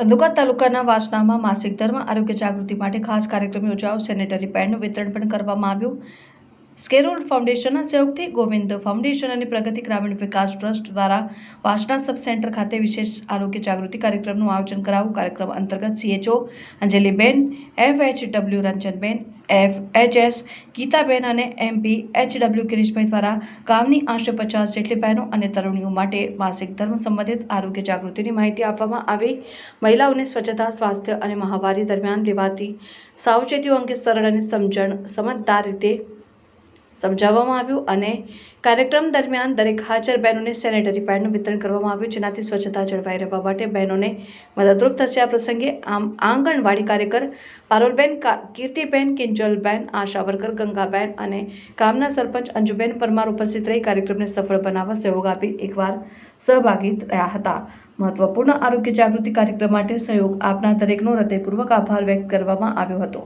ધંધુકા તાલુકાના વાસણામાં માસિક ધર્મ આરોગ્ય જાગૃતિ માટે ખાસ કાર્યક્રમ યોજાયો. સેનેટરી પેડનું વિતરણ પણ કરવામાં આવ્યું. સ્કેરોલ ફાઉન્ડેશનના સહયોગથી ગોવિંદ ફાઉન્ડેશન અને પ્રગતિ ગ્રામીણ વિકાસ ટ્રસ્ટ દ્વારા વાસણા સબ સેન્ટર ખાતે વિશેષ આરોગ્ય જાગૃતિ કાર્યક્રમનું આયોજન કરાવું. કાર્યક્રમ અંતર્ગત CHO Anjaliben F H W Ranjanben F H S Gitaben અને એમપી એચ ડબલ્યુ ગિરીશભાઈ દ્વારા ગામની આશરે પચાસ જેટલી બહેનો અને તરુણીઓ માટે માસિક ધર્મ સંબંધિત આરોગ્ય જાગૃતિની માહિતી આપવામાં આવી. મહિલાઓને સ્વચ્છતા, સ્વાસ્થ્ય અને મહામારી દરમિયાન લેવાતી સાવચેતીઓ અંગે સરળ અને સમજણ, સમજદાર રીતે સમજાવવામાં આવ્યું અને કાર્યક્રમ દરમિયાન દરેક હાજર બહેનોને સેનેટરી પેડનું વિતરણ કરવામાં આવ્યું, જેનાથી સ્વચ્છતા જળવાઈ રહેવા માટે બહેનોને મદદરૂપ થશે આ પ્રસંગે. આમ આંગણવાડી કાર્યકર પારોલબેન કીર્તિબેન, કિંજલબેન આશા વર્કર ગંગાબેન અને ગામના સરપંચ અંજુબેન પરમાર ઉપસ્થિત રહી કાર્યક્રમને સફળ બનાવવા સહયોગ આપી એકવાર સહભાગી રહ્યા હતા. મહત્વપૂર્ણ આરોગ્ય જાગૃતિ કાર્યક્રમ માટે સહયોગ આપનાર દરેકનો હૃદયપૂર્વક આભાર વ્યક્ત કરવામાં આવ્યો હતો.